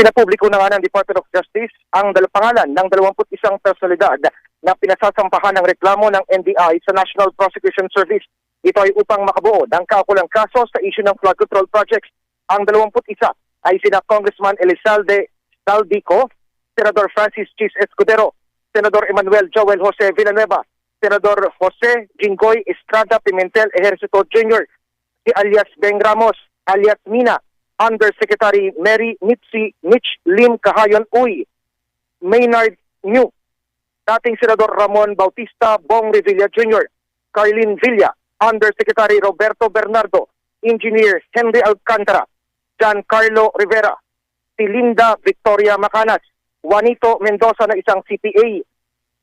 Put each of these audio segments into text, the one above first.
Sinapubliko na nga ng Department of Justice ang dal- pangalan ng 21 personalidad na pinasasampahan ng reklamo ng NBI sa National Prosecution Service. Ito ay upang makabuo ng kaukulang kaso sa issue ng flood control projects. Ang 21 ay sina Congressman Elizalde Saldico, Senador Francis Chis Escudero, Senador Emmanuel Joel Jose Villanueva, Senador Jose Jinggoy Estrada Pimentel Ejercito Jr., si alias Beng Ramos, alias Mina, Undersecretary Mary Mitzi Mitch Lim Kahayon Uy, Maynard New, dating Senador Ramon Bautista Bong Revilla Jr., Carlin Villa, Undersecretary Roberto Bernardo, Engineer Henry Alcantara, Giancarlo Rivera, si Linda Victoria Macanas, Juanito Mendoza na isang CPA,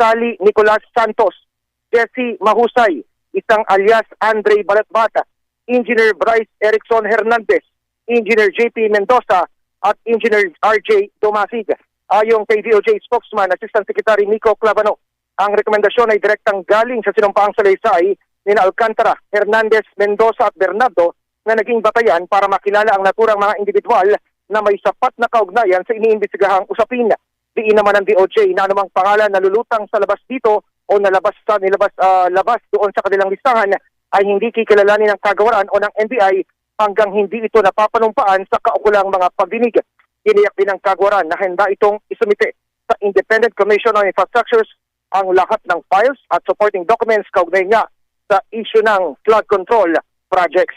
Sally Nicolas Santos, Jesse Mahusay, isang alias Andre Balatbata, Engineer Bryce Erickson Hernandez, Engineer JP Mendoza at Engineer RJ Domasig. Ayong kay DOJ spokesman, Assistant Secretary Nico Clavano, ang rekomendasyon ay direktang galing sa sinumpaang salaysay ni Alcantara, Hernandez, Mendoza at Bernardo na naging batayan para makilala ang naturang mga individual na may sapat na kaugnayan sa iniimbestigahang usapin. Diin naman ng DOJ na anumang pangalan na lulutang sa labas dito o nalabas sa nilabas ah, labas doon sa kanilang listahan ay hindi kikilalanin ng kagawaran o ng NBI hanggang hindi ito napapanumpaan sa kaukulang mga pagdinig. Tiniyak din ng kagawaran na handa itong isumite sa Independent Commission on Infrastructures ang lahat ng files at supporting documents kaugnay niya sa issue ng flood control projects.